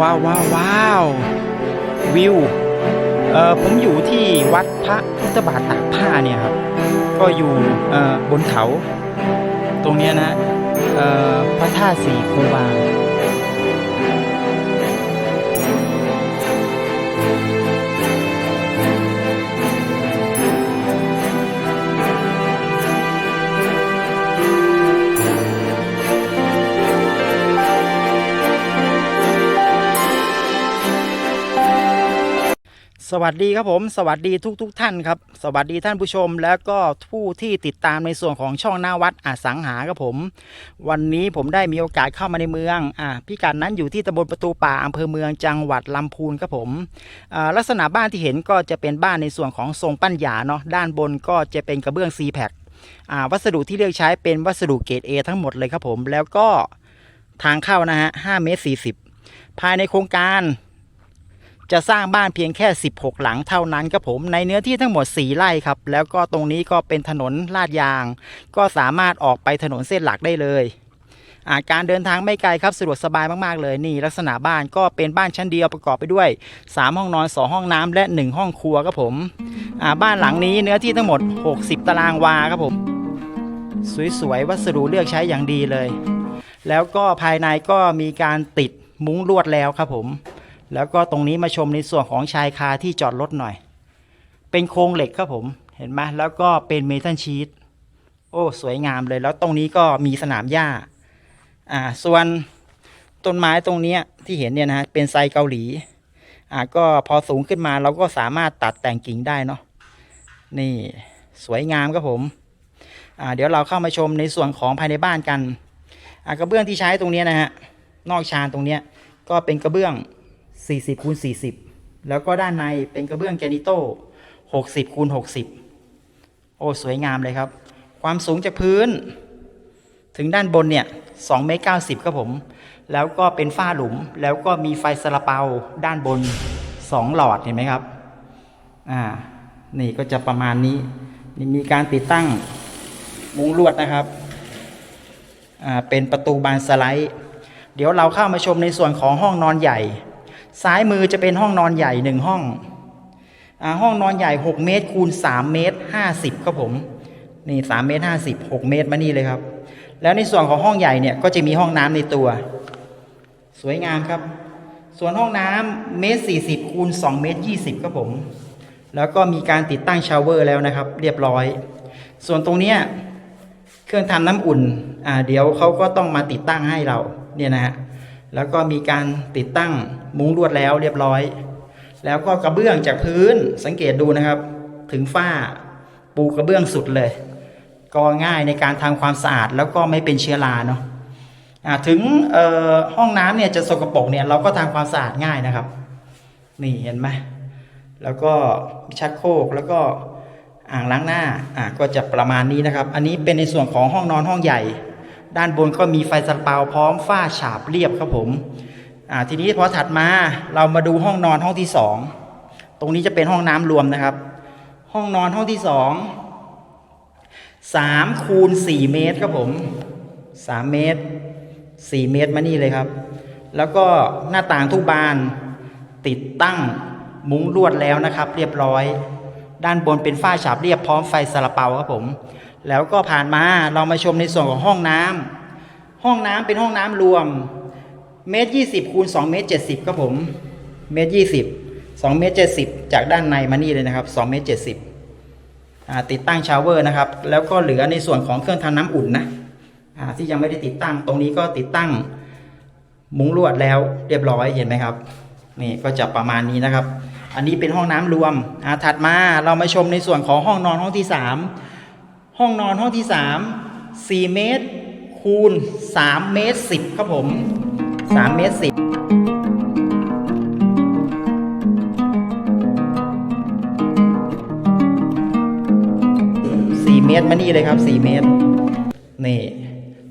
ว้าวว้าวว้าววิวเออผมอยู่ที่วัดพระพุทธบาทตากผ้าเนี่ยครับ ก็อยู่เออบนเขา ตรงเนี้ยนะเออพระธาตุสีคูบา สวัสดีครับผม สวัสดีทุกทท่านครับ สวัสดีท่านผู้ชม แล้วก็ผู้ที่ติดตามในส่วนของช่องหน้าวัดอสังหาครับผม วันนี้ผมได้มีโอกาสเข้ามาในเมืองอ่าพิกัดนั้นอยู่ที่ตำบลประตูป่าอำเภอเมืองจังหวัดลำพูนครับผมอ่าลักษณะบ้านที่เห็นก็จะเป็นบ้านในส่วนของทรงปั้นหยาเนาะด้านบนก็จะเป็นกระเบื้องซีแพคอ่าวัสดุที่เลือกใช้เป็นวัสดุเกรด A ทั้งหมดเลยครับผม แล้วก็ทางเข้านะฮะ5เมตร40 ภายในโครงการ จะสร้างบ้านเพียงแค่ 16 หลังเท่านั้นครับผมในเนื้อที่ทั้งหมด 4ไร่ครับ แล้วก็ตรงนี้ก็เป็นถนนลาดยาง ก็สามารถออกไปถนนเส้นหลักได้เลยอาการเดินทางไม่ไกลครับสะดวกสบายมาก ๆ เลยนี่ ลักษณะบ้านก็เป็นบ้านชั้นเดียวประกอบไปด้วย 3 ห้องนอน 2 ห้องน้ำและ 1 ห้องครัวครับผมบ้านหลังนี้เนื้อที่ทั้งหมด 60 ตารางวาครับผม สวย ๆ วัสดุเลือกใช้อย่างดีเลย แล้วก็ภายในก็มีการติดมุ้งลวดแล้วครับผม แล้วก็ตรงนี้มาชมในส่วนของชายคาที่จอดรถหน่อย เป็นโครงเหล็กครับผม เห็นไหมแล้วก็เป็นเมทัลชีตโอ้ สวยงามเลย แล้วตรงนี้ก็มีสนามหญ้า อ่า ส่วนต้นไม้ตรงนี้ที่เห็นเนี่ยนะฮะเป็นไซเกาหลี อ่า ก็พอสูงขึ้นมาเราก็สามารถตัดแต่งกิ่งได้เนาะ นี่สวยงามครับผม อ่า เดี๋ยวเราเข้ามาชมในส่วนของภายในบ้านกัน อ่ากระเบื้องที่ใช้ตรงนี้นะฮะ นอกชานตรงนี้ก็เป็นกระเบื้อง 40คูณ40 แล้วก็ด้านในเป็นกระเบื้องแกนิโต้60คูณ60 โอ้สวยงามเลยครับ ความสูงจากพื้น ถึงด้านบนเนี่ย2เมตร90ครับผม แล้วก็เป็นฝ้าหลุมแล้วก็มีไฟสลาเปาด้านบน 2 หลอดเห็นไหมครับอ่านี่ก็จะประมาณนี้นี่มีการติดตั้งมุ้งลวดนะครับอ่าเป็นประตูบานสไลด์ เดี๋ยวเราเข้ามาชมในส่วนของห้องนอนใหญ่ ซ้ายมือจะเป็นห้องนอนใหญ่หนึ่งห้องอห้องนอนใหญ่ 6 เมตรคูณ3เมตร50ครับผมนี่3เมตร50 6 เมตรมานี่เลยครับ แล้วในส่วนของห้องใหญ่เนี่ยก็จะมีห้องน้ำในตัว สวยงามครับ ส่วนห้องน้ำเมตร40คูณ2เมตร20ครับผม แล้วก็มีการติดตั้งชาวเวอร์แล้วนะครับ เรียบร้อย ส่วนตรงเนี้ยเครื่องทำน้ำอุ่นอ่าเดี๋ยวเขาก็ต้องมาติดตั้งให้เราเนี่ยนะฮะ แล้วก็มีการติดตั้งมุ้งลวดแล้วเรียบร้อย แล้วก็กระเบื้องจากพื้นสังเกตดูนะครับ ถึงฝ้าปูกระเบื้องสุดเลย ก็ง่ายในการทำความสะอาดแล้วก็ไม่เป็นเชื้อราเนาะอ่าถึงห้องน้ำเนี่ยจะสกปรกเนี่ยเราก็ทำความสะอาดง่ายนะครับ นี่เห็นไหมแล้วก็ชักโครกแล้วก็อ่างล้างหน้าอ่าก็จะประมาณนี้นะครับ อันนี้เป็นในส่วนของห้องนอนห้องใหญ่ ด้านบนก็มีไฟสเปาพร้อมฝ้าฉาบเรียบครับผมทีนี้พอถัดมาเรามาดูห้องนอนห้องที่สองตรงนี้จะเป็นห้องน้ำรวมนะครับ ห้องนอนห้องที่สองสามคูณสี่เมตรครับผมสามเมตรสี่เมตรมานี่เลยครับ แล้วก็หน้าต่างทุกบานติดตั้งมุ้งลวดแล้วนะครับ เรียบร้อย ด้านบนเป็นฝ้าฉาบเรียบพร้อมไฟสลับเปาครับผม แล้วก็ผ่านมาเรามาชมในส่วนของห้องน้ำห้องน้ำเป็นห้องน้ำรวมเมตรยี่สิบคูณสองเมตรเจ็ดสิบครับผมเมตรยี่สิบสองเมตรเจ็ดสิบจากด้านในมานี่เลยนะครับสองเมตรเจ็ดสิบติดตั้งชาวเวอร์นะครับ แล้วก็เหลือในส่วนของเครื่องทำน้ำอุ่นนะที่ยังไม่ได้ติดตั้งตรงนี้ก็ติดตั้งมุ้งลวดแล้วเรียบร้อยเห็นไหมครับนี่ก็จะประมาณนี้นะครับ อันนี้เป็นห้องน้ำรวมถัดมาเรามาชมในส่วนของห้องนอนห้องที่สาม ห้องนอนห้องที่สามสี่เมตร คูณสามเมตรสิบครับผมสามเมตรสิบสี่เมตรมานี่เลยครับสี่เมตร นี่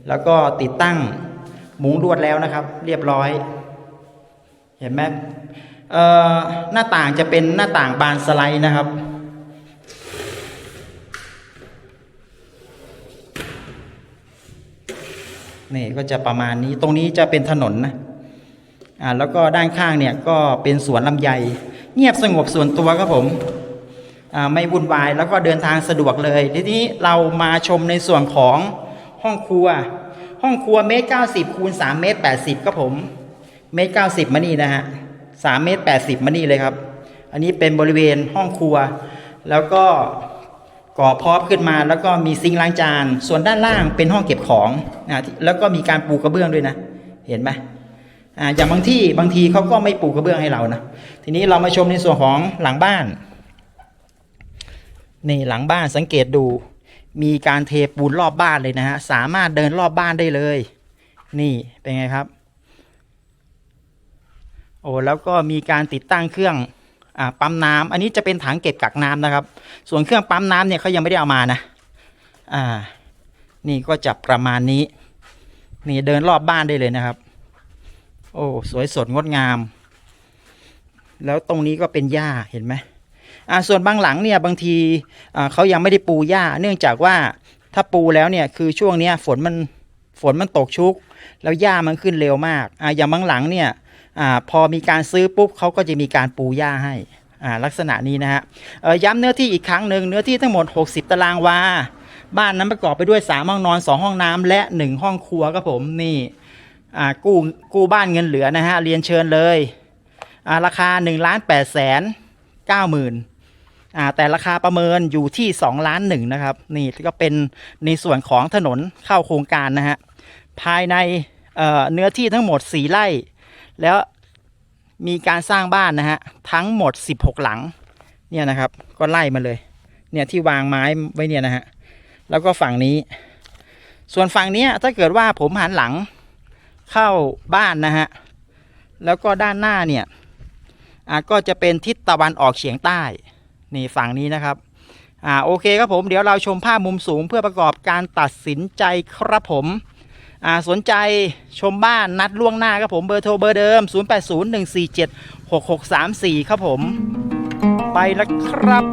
แล้วก็ติดตั้งมุ้งลวดแล้วนะครับ เรียบร้อย เห็นไหมหน้าต่างจะเป็นหน้าต่างบานสไลด์นะครับ นี่ก็จะประมาณนี้ตรงนี้จะเป็นถนนนะอ่าแล้วก็ด้านข้างเนี่ยก็เป็นสวนลำไย เงียบสงบส่วนตัวครับผมอ่าไม่วุ่นวายแล้วก็เดินทางสะดวกเลย ทีนี้เรามาชมในส่วนของห้องครัว ห้องครัวเมตรเก้าสิบคูณสามเมตรแปดสิบครับผมเมตรเก้าสิบมานี่นะฮะสามเมตรแปดสิบมานี่เลยครับ อันนี้เป็นบริเวณห้องครัว แล้วก็ ก่อพอบขึ้นมาแล้วก็มีซิงค์ล้างจาน ส่วนด้านล่างเป็นห้องเก็บของนะแล้วก็มีการปูกระเบื้องด้วยนะ เห็นไหมอ่าอย่างบางที่บางทีเขาก็ไม่ปูกระเบื้องให้เรานะทีนี้เรามาชมในส่วนของหลังบ้านนี่หลังบ้านสังเกตดูมีการเทปูนรอบบ้านเลยนะฮะสามารถเดินรอบบ้านได้เลย นี่เป็นไงครับ โอ้แล้วก็มีการติดตั้งเครื่อง อ่าปั๊มน้ำอันนี้จะเป็นถังเก็บกักน้ำนะครับ ส่วนเครื่องปั๊มน้ำเนี่ยเขายังไม่ได้เอามานะอ่า นี่ก็จะประมาณนี้ นี่เดินรอบบ้านได้เลยนะครับ โอ้สวยสดงดงาม แล้วตรงนี้ก็เป็นหญ้าเห็นไหมอ่าส่วนบางหลังเนี่ยบางทีอ่าเขายังไม่ได้ปูหญ้า เนื่องจากว่าถ้าปูแล้วเนี่ยคือช่วงเนี้ยฝนมันฝนมันตกชุก แล้วหญ้ามันขึ้นเร็วมากอ่าอย่างบางหลังเนี่ย อ่าพอมีการซื้อปุ๊บเขาก็จะมีการปูหญ้าให้อ่าลักษณะนี้นะฮะเอ่อย้ำเนื้อที่อีกครั้งหนึ่งเนื้อที่ทั้งหมด 60 ตารางวาบ้านนั้นประกอบไปด้วย 3 ห้องนอน 2 ห้องน้ำและ 1 ห้องครัวครับผมนี่อ่ากู้กู้บ้านเงินเหลือนะฮะเรียนเชิญเลยอ่าราคา1ล้าน8แสน9หมื่นอ่าแต่ราคาประเมินอยู่ที่2ล้านหนึ่งนะครับนี่ก็เป็นในส่วนของถนนเข้าโครงการนะฮะภายในเอ่อเนื้อที่ทั้งหมด 4ไร่ แล้วมีการสร้างบ้านนะฮะทั้งหมด 16 หลังเนี่ยนะครับ ก็ไล่มาเลย เนี่ยที่วางไม้ไว้เนี่ยนะฮะแล้วก็ฝั่งนี้ ส่วนฝั่งนี้ถ้าเกิดว่าผมหันหลังเข้าบ้านนะฮะแล้วก็ด้านหน้าเนี่ยอาก็จะเป็นทิศตะวันออกเฉียงใต้นี่ฝั่งนี้นะครับอ่าโอเคครับผมเดี๋ยวเราชมภาพมุมสูงเพื่อประกอบการตัดสินใจครับผม อ่าสนใจชมบ้านนัดล่วงหน้าครับผมเบอร์โทรเบอร์เดิม 0801476634 ครับผม ไปแล้วครับ